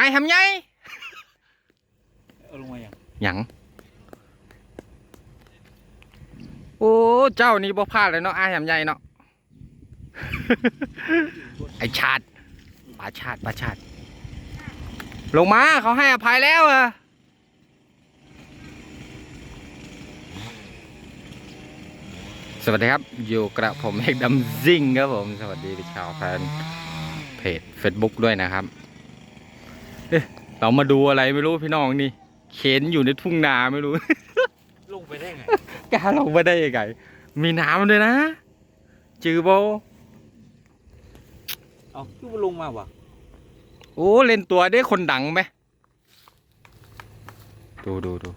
ไอ้ทำไงเอาลงมาอย่างหยังโอ้เจ้านี่บ่พลาดเลยเนาะไอ้ทำไงเนาะ ไอ้ชาติปลาชาติปลาชาติ ลงมาเขาให้อภัยแล้วอะสวัสดีครับ อยู่กระผมเอกดำซิ่งครับผม สวัสดีชาวแฟนเพจ Facebook ด้วยนะครับ เอ๊ะเรามาดูอะไรไม่รู้พี่น้องนี่เข็นอยู่ในทุ่งนาไม่รู้ ลงไปได้ไงกล้าลงมาได้ยังไงมีน้ำด้วยนะ จือโบเอาคือว่าลงมาวะโอ้เล่นตัวได้คนดังไหมดูดูดู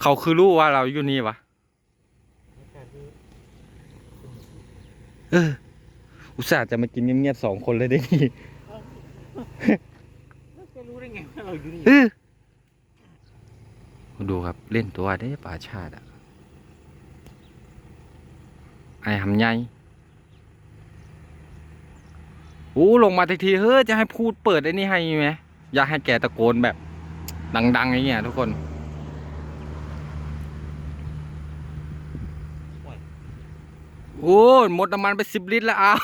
เขาคือรู้ว่าเราอยู่นี่วะเอออุตส่าห์จะมากินเงียบๆสองคนเลยได้นี่ จะรู้ได้ไงว่าเราอยู่นี่เออดูครับเล่นตัวได้ป่าชาติอะไอ้หำใหญ่โอ้ลงมาทีทีเฮ้ยจะให้พูดเปิดไอ้นี่ให้ไหมอยากให้แกตะโกนแบบ ดังๆอย่างเงี้ยทุกคนโอ้ยหมดน้ำมันไปสิบลิตรแล้วอ้าว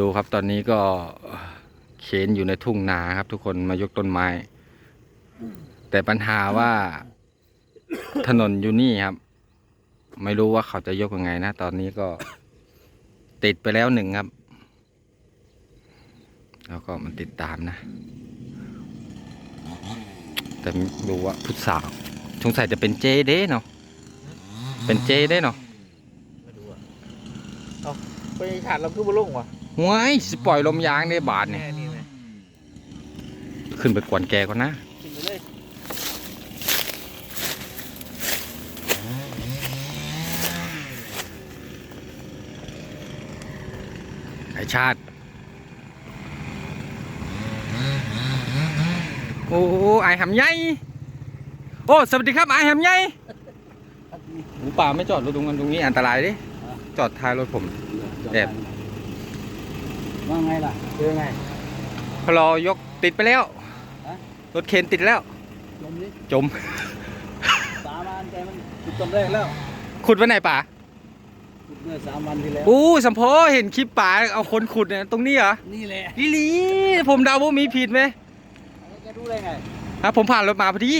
ดูครับตอนนี้ก็เข็นอยู่ในทุ่งนาครับ ทุกคนมายกต้นไม้ แต่ปัญหาว่าถนนอยู่นี่ครับ ไม่รู้ว่าเขาจะยกยังไงนะ ตอนนี้ก็ติดไปแล้วหนึ่งครับ แล้วก็มันติดตามนะ แต่ไม่รู้ว่าพุทธสาวสงสัยจะเป็นเจเด้เนาะเป็นเจได้เนาะไม่รู้อะเอาไปขาดเราคือว่าลงวะ หวยสปล่อยลมยางในบาทเนี่ยขึ้นไปกวนแกก่อนนะไปเลยไอชาติ โอ้ไอหำใหญ่โอ้ สวัสดีครับไอหำใหญ่หมูป่าไม่จอดรถตรงนั้นตรงนี้อันตรายดิ จอดท้ายรถผมแอบ ว่าไงล่ะเจอไงพอรอยกติดไปแล้วฮะรถเข็นติดแล้วลมนี้จม สามวันแต่มันจุดต้นแรกแล้วขุดไว้ไหนป่าจุดเมื่อสามวันที่แล้วอู้สัมโพเห็นคลิปป่าเอาคนขุดเนี่ยตรงนี้เหรอนี่แหละลิลีผมเดาว่ามีผิดไหมแล้วจะรู้ได้ไงฮะผมผ่านรถมาพอดี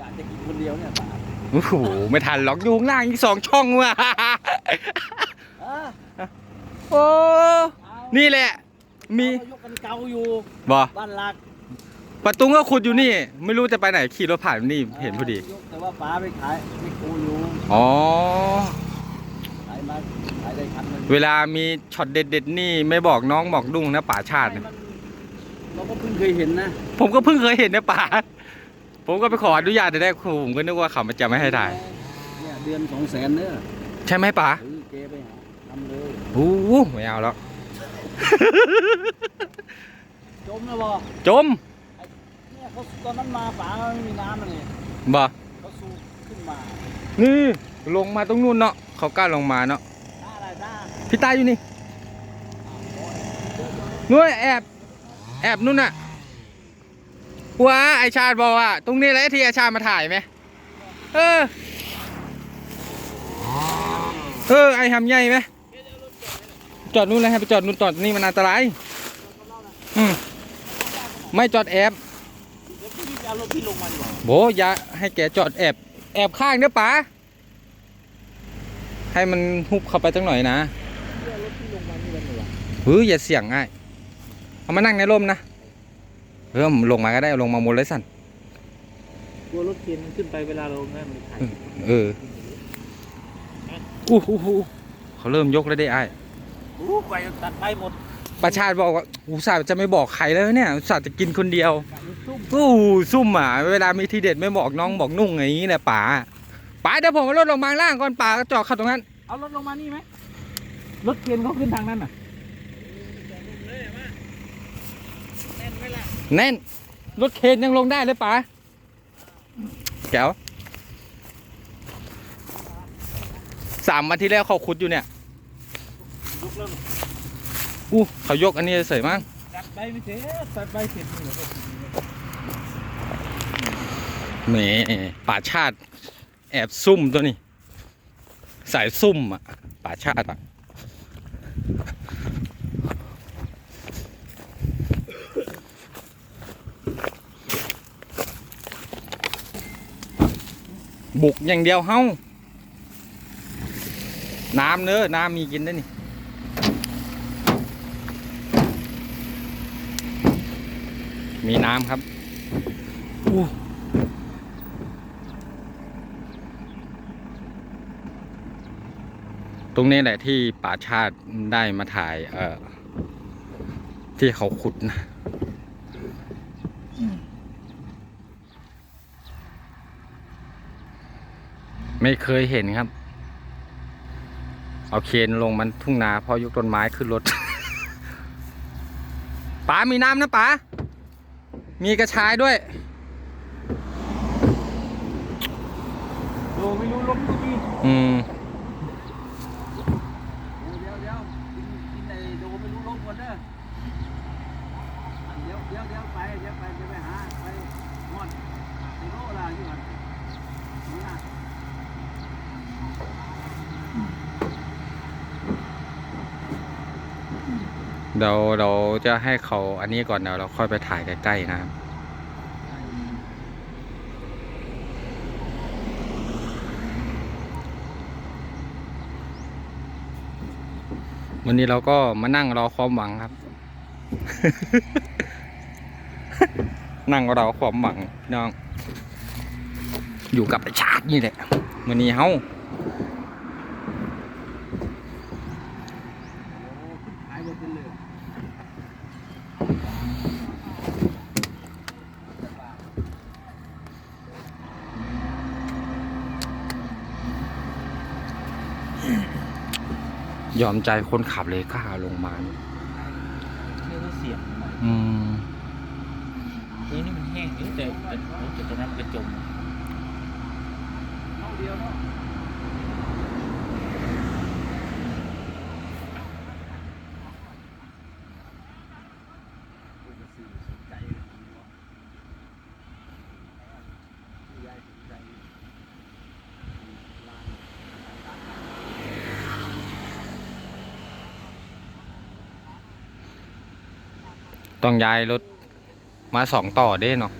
กะจะกินคนเดียวเนี่ยป่าโอ้โหไม่ทันหรอกอยู่ข้างล่างอีกสองช่องว่ะ อะโอ้เอา นี่แหละ มีเอายกกันเกาอยู่บ่บ้านหลักประตูก็ขุดอยู่นี่ ไม่รู้จะไปไหนขี่รถผ่านนี่เห็นพอดี ยกแต่ว่าป๋าไปขายไม่คูอยู่อ๋อ ขายมาขายได้คันหนึงเวลามีช็อตเด็ดๆนี่ไม่บอกน้องบอกดุ้งนะป่าชาติไม่นะมันเราก็เพิ่งเคยเห็นนะผมก็เพิ่งเคยเห็นนะป่า ผมก็ไปขออนุญาตแต่ได้ครูผมก็นึกว่าเขาจะไม่ให้ถ่าย เนี่ยเดือนสองแสนเนี่ยใช่ไหมป่า เออเกไปหาทำเลย โอ้โหไม่เอาแล้ว จมแล้วบ่จมเนี่ยเขาตอนนั้นมาป๋าไม่มีน้ำเลยบ่เขาสูบขึ้นมา นี่ลงมาตรงนู้นเนาะเขากล้าลงมาเนาะท่าอะไรท่าพี่ตาอยู่นี่นู้นแอบ แอบนู่นน่ะว้าไอชาติบอกว่า ตรงนี้แหละที่ไอชาติมาถ่ายไหมเออ เออ ไอทำใหญ่ไหม จอดนู่นเลยให้ไปจอดนู่นจอดนี่มันอันตรายอืมไม่จอดแอบเดี๋ยวพี่จะเอารถพี่ลงมาดีกว่าโบอย่าให้แกจอดแอบแอบข้างเด้อป๋าให้มันหุบเข้าไปจังหน่อยนะพี่เอารถพี่ลงมานี่กันดีกว่าเฮ้ยอย่าเสี่ยงง่ายเอามานั่งในร่มนะเออลงมาก็ได้เอาลงมาหมดเลยสั่นกลัวรถเข็นขึ้นไปเวลาเราแม่มันถ่ายเอออู้หูหูเขาเริ่มยกแล้วได้ไอ้ายโอ้ไปตัดไปหมด ประชาติบอกว่าอุตส่าห์จะไม่บอกใครแล้วเนี่ยอุตส่าห์จะกินคนเดียวซุ่มอู้ซุ่มอะเวลามีทีเด็ดไม่บอกน้องบอกนุ่งอย่างนี้แหละป๋าป๋าเดี๋ยวผมเอารถลงมาข้างล่างก่อนป๋าก็จอดเข้าตรงนั้น เอารถลงมานี่ไหมรถเข็นเขาขึ้นทางนั้นน่ะแน่นรถเคนยังลงได้เลยป๋าแก้วสามวันที่แล้วเขาขุดอยู่เนี่ย แล้วอู้เขายกอันนี้เสยมั้งตัดใบไม่เสร็จตัดใบเสร็จนี่เหรอแหมป่าชาติ แอบซุ่มตัวนี้ สายซุ่มอะป่าชาติอะบุกอย่างเดียวเฮ้า น้ำเนอน้ำมีกินได้นี่ มีน้ำครับอู้ตรงนี้แหละที่ป่าชาติได้มาถ่าย เอ่อ ที่เขาขุดนะไม่เคยเห็นครับ เอาเคนลงมันทุ่งนาเพอยกต้นไม้ขึ้นรถป๋ามีน้ำนะป๋า มีกระชายด้วยโดไม่รู้ล้มก็มีอืม เดี๋ยวเดี๋ยวกินกินไอ้โดไม่รู้ล้มก่อนเด้อเดี๋ยวเดี๋ยวเดี๋ยวไปเดี๋ยวไปเดี๋ยวไปหาไปหมดไอ้โลละอยู่หันนี่นะ เดี๋ยวเราจะให้เขาอันนี้ก่อนเดี๋ยวเราค่อยไปถ่ายใกล้ๆนะครับวันนี้เราก็มานั่งรอความหวังครับ นั่งรอความหวังน้อง อยู่กับประชาตินี่แหละวันนี้เฮา หายหมดเลย ยอมใจคนขับเลยกล้าลงมานี่ก็เสียงหน่อยอืมเออนี่มันแห้งนี่แต่แต่แต่ตรงนั้นเป็นจมเท่าเดียว ต้องย้ายรถมาสองต่อเด้เนาะ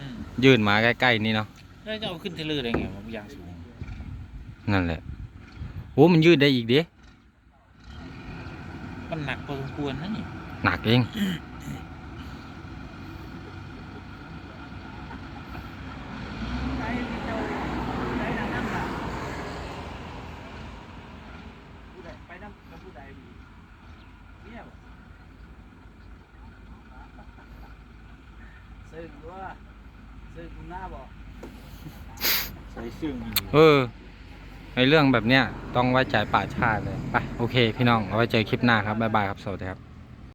อืมยื่นมาใกล้ๆนี่เนาะแล้วจะเอาขึ้นเทเลอร์ได้ไงมันยางสูงนั่นแหละโอ้มันยืดได้อีกเด้มันหนักพอสมควรนะนี่หนักเอง ไปน้ำกับผู้ใดดีเนี่ยบ่ ซึ่งว่าซึ่งคุณหน้าบอกใส่ซึ่งอยู่เออในเรื่องแบบเนี้ยต้องไว้ใจป่าชาติเลยไปโอเค พี่น้องเอาไว้เจอคลิปหน้าครับบ๊ายบายครับสวัสดีครับ